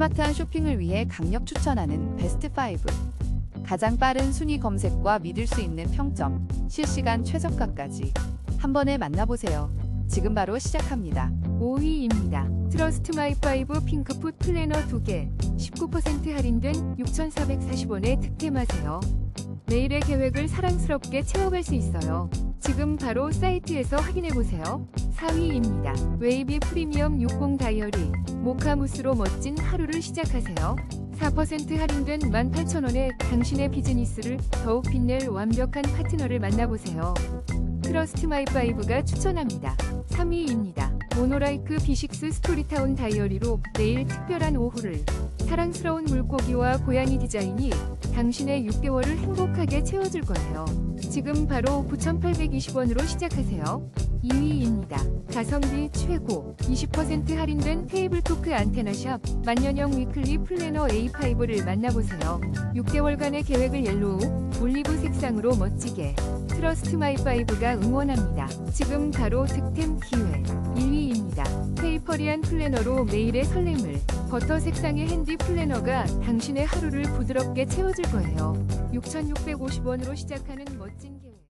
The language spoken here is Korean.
스마트한 쇼핑을 위해 강력 추천하는 베스트 5. 가장 빠른 순위 검색과 믿을 수 있는 평점, 실시간 최저가까지 한 번에 만나보세요. 지금 바로 시작합니다. 5위입니다. 트러스트 마이 5 핑크풋 플래너 2개 19% 할인된 6,440원에 득템하세요. 내일의 계획을 사랑스럽게 채워갈 수 있어요. 지금 바로 사이트에서 확인해보세요. 4위입니다. 웨이비 프리미엄 60 다이어리 모카무스로 멋진 하루를 시작하세요. 4% 할인된 18,000원에 당신의 비즈니스를 더욱 빛낼 완벽한 파트너를 만나보세요. 트러스트 마이 5가 추천합니다. 3위입니다. 모노라이크 B6 스토리타운 다이어리로 내일 특별한 오후를 사랑스러운 물고기와 고양이 디자인이 당신의 6개월을 행복하게 채워줄 거예요. 지금 바로 9,820원으로 시작하세요. 2위입니다. 가성비 최고 20% 할인된 테이블 토크 안테나샵 만년형 위클리 플래너 A5를 만나보세요. 6개월간의 계획을 옐로우, 올리브 색상으로 멋지게 트러스트 마이 5가 응원합니다. 지금 바로 득템 기회 1위입니다. 페이퍼리한 플래너로 매일의 설렘을 버터 색상의 핸디 플래너가 당신의 하루를 부드럽게 채워줄 거예요. 6,650원으로 시작하는 멋진 계획